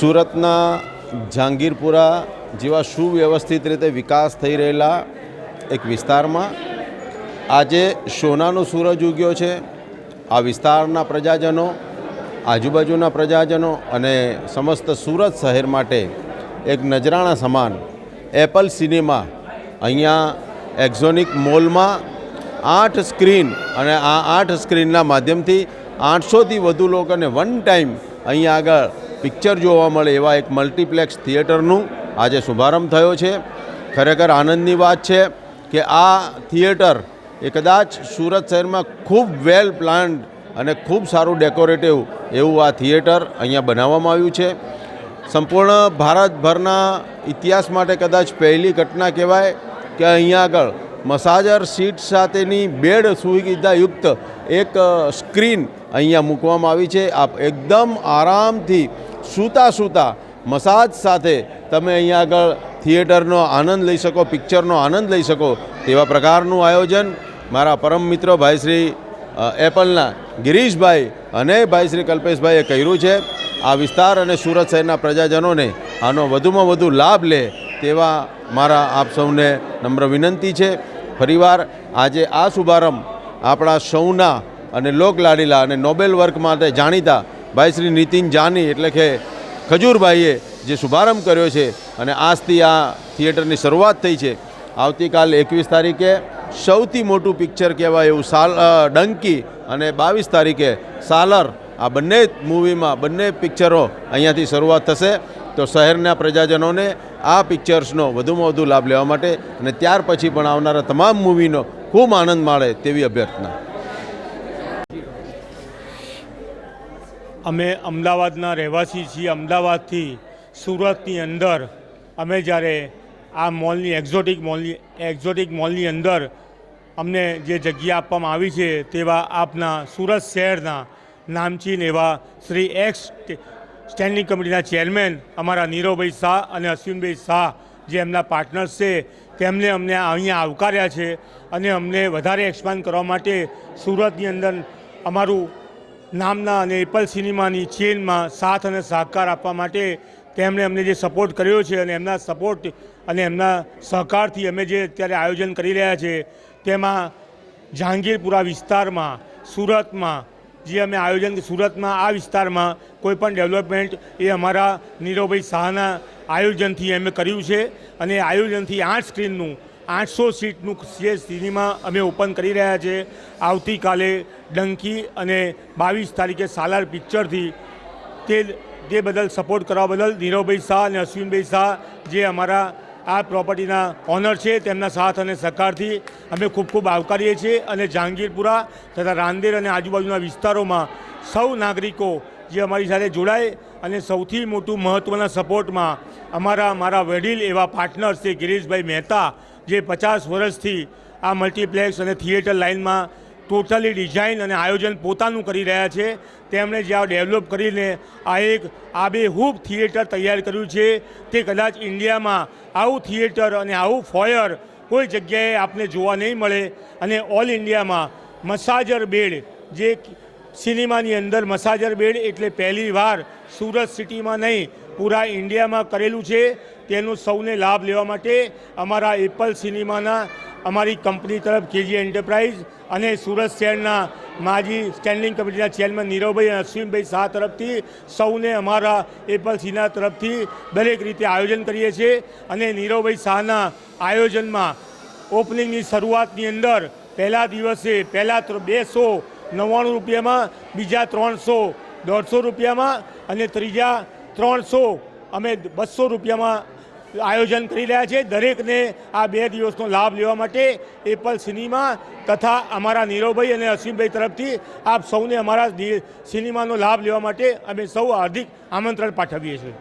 સુરતના જહાંગીરપુરા જેવા સુવ્યવસ્થિત રીતે વિકાસ થઈ રહેલા એક વિસ્તારમાં આજે સોનાનો સૂરજ ઉગ્યો છે. આ વિસ્તારના પ્રજાજનો, આજુબાજુના પ્રજાજનો અને સમસ્ત સુરત શહેર માટે એક નજરાણા સમાન એપલ સિનેમા અહીંયા એક્ઝોનિક મોલમાં આઠ સ્ક્રીન અને આ આઠ સ્ક્રીનના માધ્યમથી આઠસોથી વધુ લોકોને વન ટાઈમ અહીંયા આગળ પિક્ચર જોવા મળે એવા એક મલ્ટીપ્લેક્સ થિયેટરનું આજે શુભારંભ થયો છે. ખરેખર આનંદની વાત છે કે આ થિયેટર એ કદાચ સુરત શહેરમાં ખૂબ વેલ પ્લાન્ડ અને ખૂબ સારું ડેકોરેટિવ એવું આ થિયેટર અહીંયા બનાવવામાં આવ્યું છે. સંપૂર્ણ ભારતભરના ઇતિહાસ માટે કદાચ પહેલી ઘટના કહેવાય કે અહીંયા આગળ મસાજર સીટ સાથેની બેડ સુવિધાયુક્ત એક સ્ક્રીન અહીંયા મૂકવામાં આવી છે. આપ એકદમ આરામથી સૂતા સૂતા મસાજ સાથે તમે અહીંયા આગળ થિયેટરનો આનંદ લઈ શકો, પિક્ચરનો આનંદ લઈ શકો તેવા પ્રકારનું આયોજન મારા પરમ મિત્ર ભાઈ શ્રી એપલના ગિરીશભાઈ અને ભાઈ શ્રી કલ્પેશભાઈએ કર્યું છે. આ વિસ્તાર અને સુરત શહેરના પ્રજાજનોને આનો વધુમાં વધુ લાભ લે તેવા મારા આપ સૌને નમ્ર વિનંતી છે. ફરીવાર આજે આ શુભારંભ આપણા સૌના અને લોકલાડીલા અને નોબેલ વર્ક માટે જાણીતા ભાઈ શ્રી નીતિન જાની એટલે કે ખજૂરભાઈએ જે શુભારંભ કર્યો છે અને આજથી આ થિયેટરની શરૂઆત થઈ છે. આવતીકાલ એકવીસ તારીખે સૌથી મોટું પિક્ચર કહેવાય એવું સાલ ડંકી અને બાવીસ તારીખે સાલર. આ બંને મૂવીમાં બંને પિક્ચરો અહીંયાથી શરૂઆત થશે. તો શહેરના પ્રજાજનોને આ પિક્ચર્સનો વધુમાં વધુ લાભ લેવા માટે અને ત્યાર પછી પણ આવનારા તમામ મૂવીનો ખૂબ આનંદ માણે તેવી અભ્યર્થના. અમે અમદાવાદના રહેવાસી છીએ. અમદાવાદથી સુરતની અંદર અમે જ્યારે આ મોલની એક્ઝોટિક મોલની એક્ઝોટિક મોલની અંદર અમને જે જગ્યા આપવામાં આવી છે તેવા આપના સુરત શહેરના નામચીન એવા શ્રી એક્સ સ્ટેન્ડિંગ કમિટીના ચેરમેન અમારા નીરવભાઈ શાહ અને અશ્વિનભાઈ શાહ જે એમના પાર્ટનર્સ છે તેમણે અમને અહીંયા આવકાર્યા છે અને અમને વધારે એક્સપાન્ડ કરવા માટે સુરતની અંદર અમારું નામના અને એપલ સિનેમાની ચેનમાં સાથ અને સહકાર આપવા માટે તેમણે અમને જે સપોર્ટ કર્યો છે અને એમના સપોર્ટ અને એમના સહકારથી અમે જે અત્યારે આયોજન કરી રહ્યા છે, તેમાં જહાંગીરપુરા વિસ્તારમાં, સુરતમાં, જે અમે આયોજન સુરતમાં આ વિસ્તારમાં કોઈપણ ડેવલપમેન્ટ એ અમારા નીરવભાઈ શાહના આયોજનથી અમે કર્યું છે અને આયોજનથી આઠ સ્ક્રીનનું આઠસો સીટનું જે સિનેમા અમે ઓપન કરી રહ્યા છે. આવતીકાલે ડંકી અને બાવીસ તારીખે સાલાર પિક્ચરથી તે તે બદલ સપોર્ટ કરવા બદલ નીરવભાઈ શાહ અને અશ્વિનભાઈ શાહ જે અમારા આ પ્રોપર્ટીના ઓનર છે, તેમના સાથ અને સહકારથી અમે ખૂબ ખૂબ આવકારીએ છીએ અને જહાંગીરપુરા તથા રાંદેર અને આજુબાજુના વિસ્તારોમાં સૌ નાગરિકો જે અમારી સાથે જોડાય અને સૌથી મોટું મહત્ત્વના સપોર્ટમાં અમારા, મારા વડીલ એવા પાર્ટનર્સ છે, ગિરીશભાઈ મહેતા જે પચાસ વર્ષથી આ મલ્ટીપ્લેક્સ અને થિયેટર લાઇનમાં ટોટલી ડિઝાઇન અને આયોજન પોતાનું કરી રહ્યા છે. તેમણે જે આ ડેવલપ કરીને આ એક આબેહૂબ થિયેટર તૈયાર કર્યું છે તે કદાચ ઇન્ડિયામાં આવું થિયેટર અને આવું ફોયર કોઈ જગ્યાએ આપને જોવા નહીં મળે અને ઓલ ઇન્ડિયામાં મસાજર બેડ જે સિનેમાની અંદર મસાજર બેડ એટલે પહેલી વાર સુરત સિટીમાં નહીં, પૂરા ઇન્ડિયામાં કરેલું છે. તેનો સૌને લાભ લેવા માટે અમારા એપલ સિનેમાના, અમારી કંપની તરફ કેજી એન્ટરપ્રાઇઝ અને સુરત શહેરના માજી સ્ટેન્ડિંગ કમિટીના ચેરમેન નીરવભાઈ અને અશ્વિનભાઈ શાહ તરફથી સૌને અમારા એપલ સિના તરફથી દરેક રીતે આયોજન કરીએ છીએ. અને નીરવભાઈ શાહના આયોજનમાં ઓપનિંગની શરૂઆતની અંદર પહેલા દિવસે પહેલા બે સો નવ્વાણું રૂપિયામાં, બીજા ત્રણસો, દોઢસો રૂપિયામાં અને ત્રીજા ત્રણસો. અમે બસો રૂપિયામાં આયોજન કરી રહ્યા છે દરેકને આ બે દિવસનો લાભ લેવા માટે એપલ સિનેમા તથા અમારા નીરવભાઈ અને અશ્વિનભાઈ તરફથી આપ સૌને અમારા સિનેમાનો લાભ લેવા માટે અમે સૌ હાર્દિક આમંત્રણ પાઠવીએ છીએ.